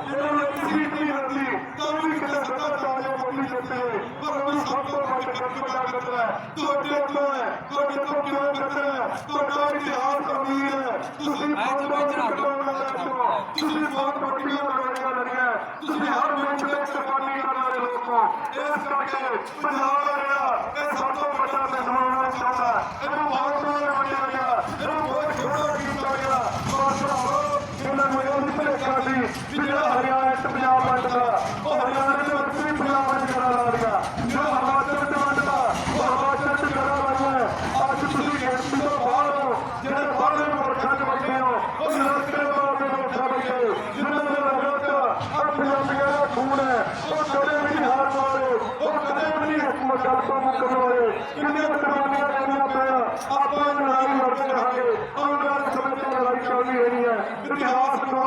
ਇਹਨਾਂ ਨੂੰ ਕਿਸੇ ਦੀ ਮਿਲਦੀ ਤਾਂ ਵੀ ਕਿਤੇ ਸੱਤਾ ਚਾਲਿਓ ਮੋਦੀ ਜਿੱਤੇ ਪਰ ਉਹ ਸਭ ਤੋਂ ਵੱਧ ਗੱਤਰਾ ਗੱਤਰਾ ਤੁਹਾਡੇ ਤੋਂ ਹੈ ਤੁਹਾਡੇ ਤੋਂ ਕਿਉਂ ਗੱਤਰਾ ਤੁਹਾਡਾ ਇਤਿਹਾਸ ਅਮੀਰ ਹੈ ਤੁਸੀਂ ਬਹੁਤ ਕਟਾਉਣ ਵਾਲੇ ਹੋ ਤੁਸੀਂ ਬਹੁਤ ਵੱਡੀਆਂ ਲੜਾਈਆਂ ਲੜੀਆਂ ਤੁਸੀਂ ਹਰ ਮਿੰਟ ਤੇ ਕੁਰਬਾਨੀ ਕਰਨ ਵਾਲੇ ਲੋਕ ਹੋ ਇਸ ਕਰਕੇ ਪੰਜਾਬ ਆ ਜਿਹੜਾ ਇਹ ਸਭ ਤੋਂ ਵੱਡਾ ਨਿਸ਼ਾਨਾ ਚਾਹੁੰਦਾ ਇਹਨੂੰ ਬਹੁਤ ਬਹੁਤ ਮੰਨਿਆ ਗਿਆ ਇਹਨੂੰ ਬਹੁਤ ਛੋਟਾ ਕੀਤਾ ਗਿਆ ਪਰ ਇਹਨਾਂ ਨੂੰ ਇਹ ਨਹੀਂ ਭੁਲੇਖਾ ਸੀ ਵੀ ਜਿਹੜਾ ਹਰਿਆਣਾ ਇੱਕ ਪੰਜਾਬ ਵੰਡਦਾ ਉਹ ਹਰਿਆਣਾ ਦੇ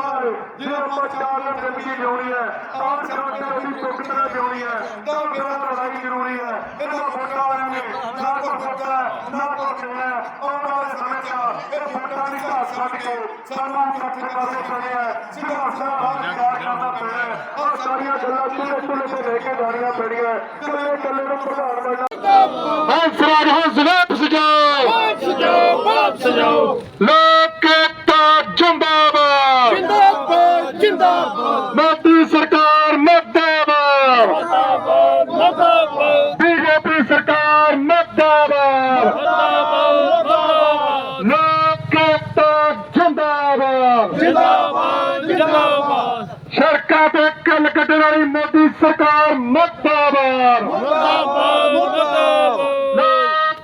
ਬਾਹਰ ਹੋ ਹੋ ਆ ਹੈ ਨਹੀਂ ਨਹੀਂ ਪਿਆ ਆਪਾਂ ਹੈ ਹੈ ਆਪਾਂ ਚਾਰ ਜ਼ਿੰਦਗੀ ਜਿਉਣੀ ਹੈ ਆਉਣ ਸਮੇਂ 'ਚ ਅਸੀਂ ਚੁੱਕ ਤਰ੍ਹਾਂ ਜਿਉਣੀ ਹੈ ਤਾਂ ਫਿਰ ਲੜਾਈ ਜ਼ਰੂਰੀ ਹੈ ਇਹਨਾਂ ਵੋਟਾਂ ਆਣਗੇ ਨਾ ਕੋਈ ਫੋਟਾ ਨਾ ਕੋਈ ਕਹਿਣਾ ਆਉਣ ਵਾਲੇ ਸਮੇਂ 'ਚ ਇਹ ਵੋਟਾਂ ਦੀ ਘਾਟ ਛੱਡ ਕੇ ਸਾਨੂੰ ਇਕੱਠ ਕਰਨੇ ਪੈਣੇ ਹੈ ਸੰਘਰਸ਼ਾਂ ਦਾ ਵਿਚਾਰ ਕਰਨਾ ਪੈਣਾ ਹੈ ਆਹ ਸਾਰੀਆਂ ਗੱਲਾਂ ਚੁੱਲ੍ਹੇ ਚੁੱਲ੍ਹੇ ਤੇ ਲੈ ਕੇ ਜਾਣੀਆਂ ਪੈਣੀਆਂ ਕੱਲੇ ਕੱਲੇ ਨੂੰ ਪ੍ਰਧਾਨ ਬਣਨਾ ਹੰਸਰਾਜ ਹੰਸ ਵਾਪਸ ਵਾਲੀ ਮੋਦੀ ਸਰਕਾਰ ਮਰਦਾਬਾਦ ਮਰਦਾਬਾਦ ਮਰਦਾਬਾਦ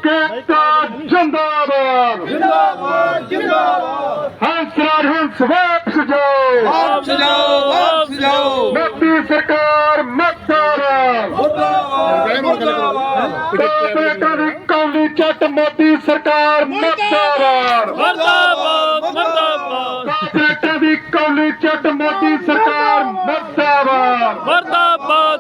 ਏਕਤਾ ਜਿੰਦਾਬਾਦ ਜਿੰਦਾਬਾਦ ਜਿੰਦਾਬਾਦ ਹੰਸਰਾਜ ਹੰਸ ਵਾਪਸ ਜਾਓ ਵਾਪਸ ਜਾਓ ਵਾਪਸ ਜਾਓ ਮੋਦੀ ਸਰਕਾਰ ਮਰਦਾਬਾਦ ਮਰਦਾਬਾਦ ਮਰਦਾਬਾਦ ਕਾਰਪੋਰੇਟਾਂ ਦੀ ਕੌਲੀ ਚੱਟ ਮੋਦੀ ਸਰਕਾਰ ਮਰਦਾਬਾਦ ਮਰਦਾਬਾਦ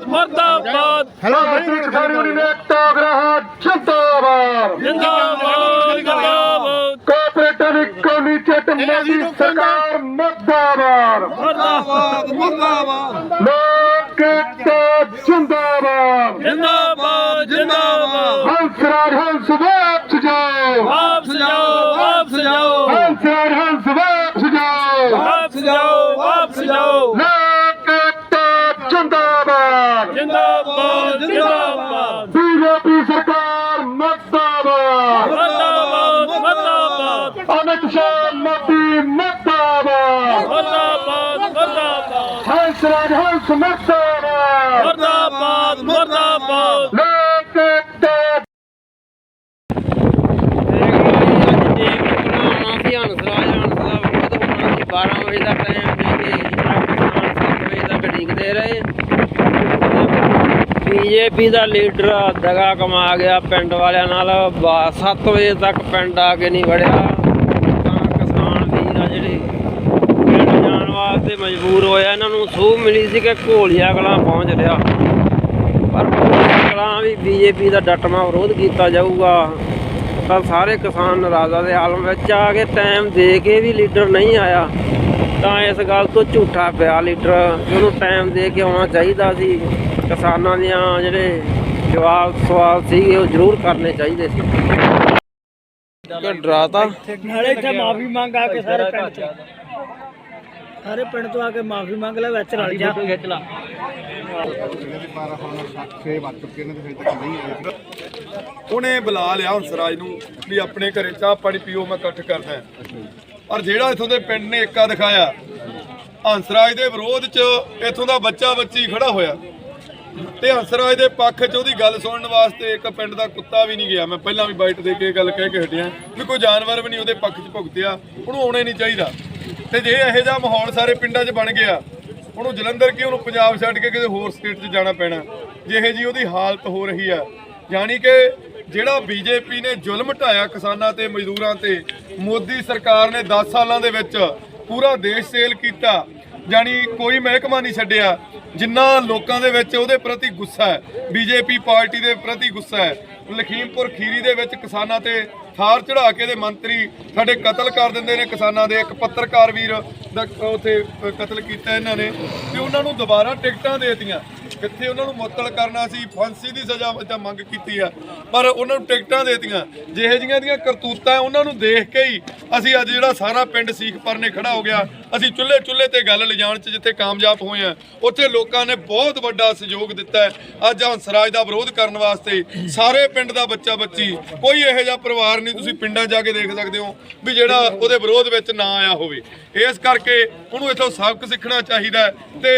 ਮਰਦਾਬਾਦ ਮਰਦਾਬਾਦ। ਭਾਰਤੀ ਕਿਸਾਨ ਯੂਨੀਅਨ ਏਕਤਾ ਗ੍ਰਾਹ ਜਿੰਦਾਬਾਦ। ਜਿੰਦਾਬਾਦ ਜਿੰਦਾਬਾਦ। ਕਾਰਪੋਰੇਟਾਂ ਦੀ ਕੌਲੀ ਚੱਟ ਮੋਦੀ ਸਰਕਾਰ ਮਰਦਾਬਾਦ। ਮਰਦਾਬਾਦ ਮਰਦਾਬਾਦ। ਲੋਕ ਏਕਤਾ ਜਿੰਦਾਬਾਦ ਜਿੰਦਾਬਾਦ। ਜਿੰਦਾਬਾਦ। ਜਿੰਦਾਬਾਦ ਜਿੰਦਾਬਾਦ। ਬੀਜੇਪੀ ਸਰਕਾਰ ਮਰਦਾਬਾਦ। ਮਰਦਾਬਾਦ ਮਰਦਾਬਾਦ। ਅਮਿਤ ਸ਼ਾਹ ਮੋਦੀ ਮਰਦਾਬਾਦ। ਮਰਦਾਬਾਦ ਮਰਦਾਬਾਦ। ਹੰਸਰਾਜ ਹੰਸ ਮਰਦਾਬਾਦ ਮਰਦਾਬਾਦ ਮਰਦਾਬਾਦ ਲੋਕ ਏਕਤਾ ਵਜੇ ਦਾ ਟਾਈਮ ਦੇ ਕੇ ਕਿਸਾਨ 7 ਵਜੇ ਤੱਕ ਡੀਕਦੇ ਰਹੇ ਬੀਜੇਪੀ ਦਾ ਲੀਡਰ ਦਗਾ ਕਮਾ ਗਿਆ ਪਿੰਡ ਵਾਲਿਆਂ ਨਾਲ। 7 ਵਜੇ ਤੱਕ ਪਿੰਡ ਆ ਕੇ ਨਹੀਂ ਵੜਿਆ। ਤਾਂ ਕਿਸਾਨ ਵੀਰ ਆ ਜਿਹੜੇ ਪਿੰਡ ਜਾਣ ਵਾਸਤੇ ਮਜਬੂਰ ਹੋਇਆ। ਇਹਨਾਂ ਨੂੰ ਸੂਹ ਮਿਲੀ ਸੀ ਕਿ ਘੋਲੀਆ ਕਲਾਂ ਪਹੁੰਚ ਰਿਹਾ। ਪਰ ਘੋਲੀਆ ਕਲਾਂ ਵੀ ਬੀਜੇਪੀ ਦਾ ਡਟਮਾ ਵਿਰੋਧ ਕੀਤਾ ਜਾਊਗਾ। ਤਾਂ ਸਾਰੇ ਕਿਸਾਨ ਨਾਰਾਜ਼ਾ ਦੇ ਆਲਮ ਵਿੱਚ ਆ ਕੇ ਟਾਈਮ ਦੇ ਕੇ ਵੀ ਲੀਡਰ ਨਹੀਂ ਆਇਆ। ਤਾਂ ਇਸ ਗੱਲ ਤੋਂ ਝੂਠਾ ਪਿਆ ਲੀਡਰ। ਉਹਨੂੰ ਟਾਈਮ ਦੇ ਕੇ ਆਉਣਾ ਚਾਹੀਦਾ ਸੀ। ਕਿਸਾਨਾਂ ਦੀਆਂ ਜਿਹੜੇ ਜਵਾਬ ਸਵਾਲ ਸੀਗੇ ਉਹ ਜ਼ਰੂਰ ਕਰਨੇ ਚਾਹੀਦੇ ਸੀ। ਡਰਾਤਾ ਨਾਲੇ ਇੱਥੇ ਮਾਫੀ ਮੰਗ ਆ ਕੇ ਸਾਰੇ ਪਿੰਡ ਤੋਂ। ਸਾਰੇ ਪਿੰਡ ਤੋਂ ਆ ਕੇ ਮਾਫੀ ਮੰਗ ਲੈ ਵਿੱਚ ਰਲ ਜਾ। ਉਹਨੇ ਬੁਲਾ ਲਿਆ ਹੰਸਰਾਜ ਨੂੰ ਵੀ ਆਪਣੇ ਘਰੇ ਚਾਹ ਪਾਣੀ ਪੀਓ ਮੈਂ ਇਕੱਠ ਕਰਦਾ। ਪਰ ਜਿਹੜਾ ਇਥੋਂ ਦੇ ਪਿੰਡ ਨੇ ਏਕਾ ਦਿਖਾਇਆ ਹੰਸਰਾਜ ਦੇ ਵਿਰੋਧ 'ਚ ਇਥੋਂ ਦਾ ਬੱਚਾ ਬੱਚੀ ਖੜਾ ਹੋਇਆ। ਤੇ ਹੰਸਰਾਜ ਦੇ ਪੱਖ 'ਚ ਉਹਦੀ ਗੱਲ ਸੁਣਨ ਵਾਸਤੇ ਇੱਕ ਪਿੰਡ ਦਾ ਕੁੱਤਾ ਵੀ ਨਹੀਂ ਗਿਆ। ਮੈਂ ਪਹਿਲਾਂ ਵੀ ਬਾਈਟ ਦੇ ਕੇ ਗੱਲ ਕਹਿ ਕੇ ਹਟਿਆ। ਵੀ ਕੋਈ ਜਾਨਵਰ ਵੀ ਨਹੀਂ ਉਹਦੇ ਪੱਖ 'ਚ ਭੁਗਤਿਆ। ਉਹਨੂੰ ਆਉਣੇ ਨਹੀਂ ਚਾਹੀਦਾ। ਤੇ ਜੇ ਇਹੋ ਜਿਹਾ ਮਾਹੌਲ ਸਾਰੇ ਪਿੰਡਾਂ 'ਚ ਬਣ ਗਿਆ, ਉਹਨੂੰ ਜਲੰਧਰ ਕੀ ਉਹਨੂੰ ਪੰਜਾਬ ਛੱਡ ਕੇ ਕਿਸੇ ਹੋਰ ਸਟੇਟ 'ਚ ਜਾਣਾ ਪੈਣਾ? ਜਿਹੇ ਜੀ ਉਹਦੀ ਹਾਲਤ ਹੋ ਰਹੀ ਆ, ਯਾਨੀ ਕਿ ਜਿਹੜਾ ਬੀਜੇਪੀ ਨੇ ਜ਼ੁਲਮ ਢਾਇਆ ਕਿਸਾਨਾਂ ਤੇ, ਮਜ਼ਦੂਰਾਂ ਤੇ, ਮੋਦੀ ਸਰਕਾਰ ਨੇ 10 ਸਾਲਾਂ ਦੇ ਵਿੱਚ ਪੂਰਾ ਦੇਸ਼ ਸੇਲ ਕੀਤਾ। ਜਾਣੀ ਕੋਈ ਮਹਿਕਮਾ ਨਹੀਂ ਛੱਡਿਆ। ਜਿੰਨਾ ਲੋਕਾਂ ਦੇ ਵਿੱਚ ਉਹਦੇ ਪ੍ਰਤੀ ਗੁੱਸਾ ਹੈ, ਬੀਜੇਪੀ ਪਾਰਟੀ ਦੇ ਪ੍ਰਤੀ ਗੁੱਸਾ ਹੈ, ਲਖੀਮਪੁਰ ਖੀਰੀ ਦੇ ਵਿੱਚ ਕਿਸਾਨਾਂ ਤੇ ਥਾਰ ਚੜਾ ਕੇ ਦੇ ਮੰਤਰੀ ਸਾਡੇ ਕਤਲ ਕਰ ਦਿੰਦੇ ਨੇ ਕਿਸਾਨਾਂ ਦੇ। ਇੱਕ ਪੱਤਰਕਾਰ ਵੀਰ ਦਾ ਉੱਥੇ ਕਤਲ ਕੀਤਾ ਇਹਨਾਂ ਨੇ ਤੇ ਉਹਨਾਂ ਨੂੰ ਦੁਬਾਰਾ ਟਿਕਟਾਂ ਦੇਤੀਆਂ ਦਿੱਤੀਆਂ। ਕਿੱਥੇ ਉਹਨਾਂ ਨੂੰ ਮੁਅੱਤਲ ਕਰਨਾ ਸੀ, ਫਾਂਸੀ ਦੀ ਸਜ਼ਾ ਤਾਂ ਮੰਗ ਕੀਤੀ ਆ, ਪਰ ਉਹਨਾਂ ਨੂੰ ਟਿਕਟਾਂ ਦੇਤੀਆਂ ਦਿੱਤੀਆਂ। ਜਿਹੇ ਜੀਆਂ ਦੀਆਂ ਕਰਤੂਤਾਂ ਉਹਨਾਂ ਨੂੰ ਦੇਖ ਕੇ ਹੀ ਅਸੀਂ ਅੱਜ ਜਿਹੜਾ ਸਾਰਾ ਪਿੰਡ ਸੀਖ ਪਰਨੇ ਖੜਾ ਹੋ ਗਿਆ। ਅਸੀਂ ਚੁੱਲ੍ਹੇ ਚੁੱਲ੍ਹੇ ਤੇ ਗੱਲ ਲਿਜਾਣ 'ਚ ਜਿੱਥੇ ਕਾਮਯਾਬ ਹੋਏ ਆ, ਉੱਥੇ ਲੋਕਾਂ ਨੇ ਬਹੁਤ ਵੱਡਾ ਸਹਿਯੋਗ ਦਿੱਤਾ ਹੈ। ਅੱਜ ਹੰਸਰਾਜ ਦਾ ਵਿਰੋਧ ਕਰਨ ਵਾਸਤੇ ਸਾਰੇ ਪਿੰਡ ਦਾ ਬੱਚਾ ਬੱਚੀ, ਕੋਈ ਇਹੋ ਜਿਹਾ ਪਰਿਵਾਰ ਨਹੀਂ, ਤੁਸੀਂ ਪਿੰਡਾਂ ਜਾ ਕੇ ਦੇਖ ਸਕਦੇ ਹੋ ਵੀ ਜਿਹੜਾ ਉਹਦੇ ਵਿਰੋਧ ਵਿੱਚ ਨਾ ਆਇਆ ਹੋਵੇ। ਇਸ ਕਰਕੇ ਉਹਨੂੰ ਇਥੋਂ ਸਬਕ ਸਿੱਖਣਾ ਚਾਹੀਦਾ ਹੈ ਤੇ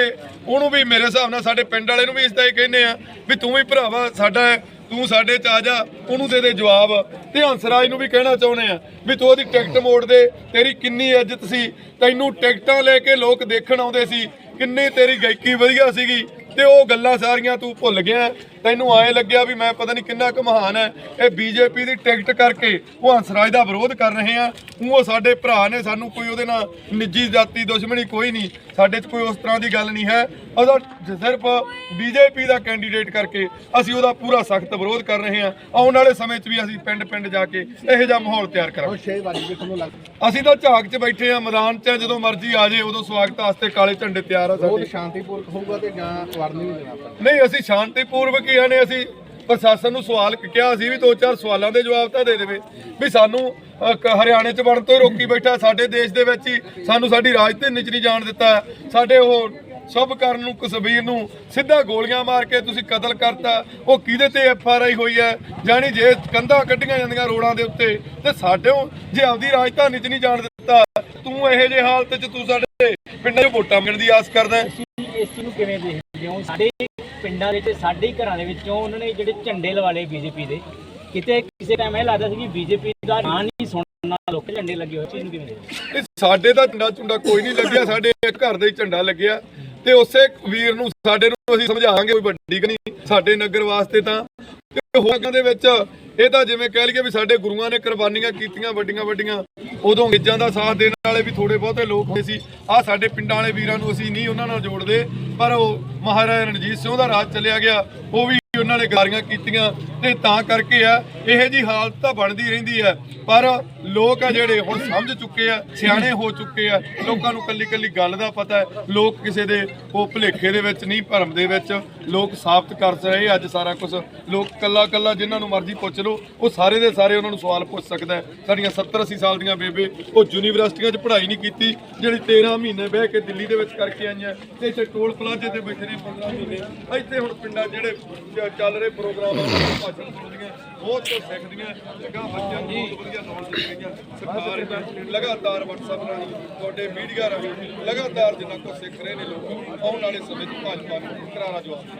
ਉਹਨੂੰ ਵੀ ਮੇਰੇ ਹਿਸਾਬ ਨਾਲ ਸਾਡੇ ਪਿੰਡ ਵਾਲੇ ਨੂੰ ਵੀ ਇਸ ਦਾ ਇਹ ਕਹਿੰਦੇ ਆ ਵੀ ਤੂੰ ਵੀ ਭਰਾਵਾ ਸਾਡਾ ਤੂੰ ਸਾਡੇ ਚ ਆ ਜਾ, ਉਹਨੂੰ ਦੇ ਦੇ ਜਵਾਬ। ਤੇ ਹੰਸਰਾਜ ਨੂੰ ਵੀ ਕਹਿਣਾ ਚਾਹੁੰਦੇ ਆ ਵੀ ਤੂੰ ਉਹਦੀ ਟਿਕਟ ਮੋੜ ਦੇ, ਤੇਰੀ ਕਿੰਨੀ ਇੱਜ਼ਤ ਸੀ। ਤੈਨੂੰ ਟਿਕਟਾਂ ਲੈ ਕੇ ਲੋਕ ਦੇਖਣ ਆਉਂਦੇ ਸੀ, ਕਿੰਨੀ ਤੇਰੀ ਗਾਇਕੀ ਵਧੀਆ ਸੀਗੀ। ਤੇ ਉਹ ਗੱਲਾਂ ਸਾਰੀਆਂ ਤੂੰ ਭੁੱਲ ਗਿਆ। ਤੈਨੂੰ ਐਂ ਲੱਗਿਆ ਵੀ ਮੈਂ ਪਤਾ ਨਹੀਂ ਕਿੰਨਾ ਕੁ ਮਹਾਨ ਹੈ ਇਹ ਬੀਜੇਪੀ ਦੀ ਟਿਕਟ ਕਰਕੇ ਉਹ ਹੰਸਰਾਜ ਦਾ ਵਿਰੋਧ ਕਰ ਰਹੇ ਆ। ਉਹ ਸਾਡੇ ਭਰਾ ਨੇ ਸਾਨੂੰ ਕੋਈ ਉਹਦੇ ਨਾਲ ਨਿੱਜੀ ਜਾਤੀ ਦੁਸ਼ਮਣੀ ਕੋਈ ਨਹੀਂ। ਸਾਡੇ 'ਚ ਕੋਈ ਉਸ ਤਰ੍ਹਾਂ ਦੀ ਗੱਲ ਨਹੀਂ ਹੈ। ਉਹਦਾ ਸਿਰਫ ਬੀਜੇਪੀ ਦਾ ਕੈਂਡੀਡੇਟ ਕਰਕੇ ਅਸੀਂ ਉਹਦਾ ਪੂਰਾ ਸਖਤ ਵਿਰੋਧ ਕਰ ਰਹੇ ਹਾਂ ਆਉਣ ਵਾਲੇ ਸਮੇਂ 'ਚ ਵੀ ਅਸੀਂ ਪਿੰਡ ਪਿੰਡ ਜਾ ਕੇ ਇਹੋ ਜਿਹਾ ਮਾਹੌਲ ਤਿਆਰ ਕਰਾਂਗੇ। ਅਸੀਂ ਤਾਂ ਝਾਕ 'ਚ ਬੈਠੇ ਆ ਮੈਦਾਨ 'ਚ ਜਦੋਂ ਮਰਜ਼ੀ ਆ ਜੇ ਉਦੋਂ ਸਵਾਗਤ ਵਾਸਤੇ ਕਾਲੇ ਝੰਡੇ ਤਿਆਰ ਆ ਸਾਡੇ। ਸ਼ਾਂਤੀਪੂਰਵਕ ਹੋਊਗਾ ਤੇ ਜਾਂ ਵਾਰਨਿੰਗ ਦੇਣਾ ਨਹੀਂ ਅਸੀਂ ਸ਼ਾਂਤੀਪੂਰਵਕ ਹੀ ਨੇ ਅਸੀਂ, ਪ੍ਰਸ਼ਾਸਨ ਨੂੰ ਸਵਾਲ ਕਿਹਾ ਸੀ ਵੀ ਦੋ ਚਾਰ ਸਵਾਲਾਂ ਦੇ ਜਵਾਬ ਤਾਂ ਦੇ ਦੇਵੇ, ਵੀ ਸਾਨੂੰ ਹਰਿਆਣੇ ਚ ਵੜਨ ਤੋਂ ਹੀ ਰੋਕੀ ਬੈਠਾ, ਸਾਡੇ ਦੇਸ਼ ਦੇ ਵਿੱਚ ਹੀ ਸਾਨੂੰ ਸਾਡੀ ਰਾਜਧਾਨੀ ਚ ਨਹੀਂ ਜਾਣ ਦਿੱਤਾ, ਸਾਡੇ ਉਹ ਸਭ ਕਰਨ ਨੂੰ, ਕਸਬੀਰ ਨੂੰ ਸਿੱਧਾ ਗੋਲੀਆਂ ਮਾਰ ਕੇ ਤੁਸੀਂ ਕਤਲ ਕਰਤਾ, ਉਹ ਕਿਹਦੇ ਤੇ ਐਫ ਆਰ ਆਈ ਹੋਈ ਹੈ ਜਾਣੀ ਜੇ ਕੰਧਾਂ ਕੱਢੀਆਂ ਜਾਂਦੀਆਂ ਰੋਡਾਂ ਦੇ ਉੱਤੇ, ਤੇ ਸਾਡੇ ਜੇ ਆਪਦੀ ਰਾਜਧਾਨੀ ਚ ਨਹੀਂ ਜਾਣ ਦਿੱਤਾ, ਤੂੰ ਇਹੋ ਜਿਹੇ ਹਾਲਤ ਚ ਤੂੰ ਸਾਡੇ ਪਿੰਡਾਂ 'ਚ ਵੋਟਾਂ ਮਿਲਣ ਦੀ ਆਸ ਕਰਦਾ ਇਸ ਚੀਜ਼ ਨੂੰ ਕਿਵੇਂ ਦੇਖਦੇ ਹੋ? ਸਾਡੇ ਪਿੰਡਾਂ ਵਿੱਚ ਸਾਡੇ ਹੀ ਘਰਾਂ ਦੇ ਵਿੱਚੋਂ ਉਹਨਾਂ ਨੇ ਜਿਹੜੇ ਝੰਡੇ ਲਵਾਲੇ ਬੀਜੇਪੀ ਦੇ। ਕਿਤੇ ਕਿਸੇ ਟਾਈਮ ਇਹ ਲੱਗਦਾ ਸੀ ਕਿ ਬੀਜੇਪੀ ਦਾ ਨਾਂ ਨਹੀਂ ਸੁਣਨਾ ਲੋਕ ਝੰਡੇ ਲੱਗੇ ਹੋਏ ਚੀਜ਼ ਨੂੰ ਕਿਵੇਂ ਦੇਖਦੇ ਇਹ ਸਾਡੇ ਦਾ ਝੰਡਾ ਝੁੰਡਾ ਕੋਈ ਨਹੀਂ ਲੱਗਿਆ, ਸਾਡੇ ਘਰ ਦਾ ਹੀ ਝੰਡਾ ਲੱਗਿਆ। ਤੇ ਉਸੇ ਵੀਰ ਨੂੰ ਸਾਡੇ ਨੂੰ ਅਸੀਂ ਸਮਝਾਵਾਂਗੇ ਕੋਈ ਵੱਡੀ ਗੱਲ ਨਹੀਂ ਸਾਡੇ ਨਗਰ ਵਾਸਤੇ ਤਾਂ। ਤੇ ਹੋਰਾਂ ਦੇ ਵਿੱਚ ਇਹ ਤਾਂ ਜਿਵੇਂ ਕਹਿ ਲਈਏ ਵੀ ਸਾਡੇ ਗੁਰੂਆਂ ਨੇ ਕੁਰਬਾਨੀਆਂ ਕੀਤੀਆਂ ਵੱਡੀਆਂ ਵੱਡੀਆਂ, ਉਦੋਂ ਅੰਗਰੇਜ਼ਾਂ ਦਾ ਸਾਥ ਦੇਣ ਵਾਲੇ ਵੀ ਥੋੜੇ ਬਹੁਤੇ ਲੋਕ ਹੋਏ ਸੀ। ਆ ਸਾਡੇ ਪਿੰਡਾਂ ਵਾਲੇ ਵੀਰਾਂ ਨੂੰ ਅਸੀਂ ਨਹੀਂ ਉਹਨਾਂ ਨਾਲ ਜੋੜਦੇ, ਪਰ ਉਹ ਮਹਾਰਾਜਾ ਰਣਜੀਤ ਸਿੰਘ ਦਾ ਰਾਜ ਚੱਲਿਆ ਗਿਆ, ਉਹ ਵੀ ਉਹਨਾਂ ਨੇ ਗਾਰੀਆਂ ਕੀਤੀਆਂ ਤੇ ਤਾਂ ਕਰਕੇ ਆ, ਇਹੋ ਜੀ ਹਾਲਤ ਤਾਂ ਬਣਦੀ ਰਹਿੰਦੀ ਹੈ ਪਰ ਲੋਕ ਆ ਜਿਹੜੇ ਹੁਣ ਸਮਝ ਚੁੱਕੇ ਆ, ਸਿਆਣੇ ਹੋ ਚੁੱਕੇ ਆ, ਲੋਕਾਂ ਨੂੰ ਕੱਲੀ ਕੱਲੀ ਗੱਲ ਦਾ ਪਤਾ ਹੈ। ਲੋਕ ਕਿਸੇ ਦੇ ਉਹ ਭੁਲੇਖੇ ਦੇ ਵਿੱਚ ਨਹੀਂ, ਭਰਮ ਦੇ ਵਿੱਚ। ਲੋਕ ਸਾਬਤ ਕਰ ਰਹੇ, ਅੱਜ ਸਾਰਾ ਕੁਝ ਲੋਕ ਕੱਲਾ ਕੱਲਾ ਜਿਨ੍ਹਾਂ ਨੂੰ ਮਰਜ਼ੀ ਪੁੱਛ ਲਓ, ਉਹ ਸਾਰੇ ਦੇ ਸਾਰੇ ਉਹਨਾਂ ਨੂੰ ਸਵਾਲ ਪੁੱਛ ਸਕਦਾ ਸਾਡੀਆਂ 70 80 ਸਾਲ ਦੀਆਂ ਬੇਬੇ, ਉਹ ਯੂਨੀਵਰਸਿਟੀਆਂ 'ਚ ਪੜ੍ਹਾਈ ਨਹੀਂ ਕੀਤੀ, ਜਿਹੜੀ 13 ਮਹੀਨੇ ਬਹਿ ਕੇ ਦਿੱਲੀ ਦੇ ਵਿੱਚ ਕਰਕੇ ਆਈਆਂ, ਤੇ ਇੱਥੇ ਟੋਲ ਪਲਾਜ਼ੇ ਤੇ ਬੈਠੇ ਨੇ 15 ਮਹੀਨੇ। ਇੱਥੇ ਹੁਣ ਪਿੰਡਾਂ ਜਿਹੜੇ ਚੱਲ ਰਹੇ ਪ੍ਰੋਗਰਾਮ ਆ ਭਾਸ਼ਣ ਸੁਣਦੀਆਂ ਬਹੁਤ ਕੁਝ ਸਿੱਖਦੀਆਂ ਜਗਾ ਬੱਚਿਆਂ ਨੂੰ ਬਹੁਤ ਵਧੀਆ ਨੌਲੇਜ ਮਿਲਦੀਆਂ ਸਰਕਾਰ ਲਗਾਤਾਰ WhatsApp ਰਾਹੀਂ ਤੁਹਾਡੇ ਮੀਡੀਆ ਰਾਹੀਂ ਲਗਾਤਾਰ ਜਿੰਨਾ ਕੁਝ ਸਿੱਖ ਰਹੇ ਨੇ ਲੋਕ, ਆਉਣ ਵਾਲੇ ਸਮੇਂ 'ਚ ਭਾਜਪਾ ਨੂੰ ਕਰਾਰਾ ਜਵਾਬ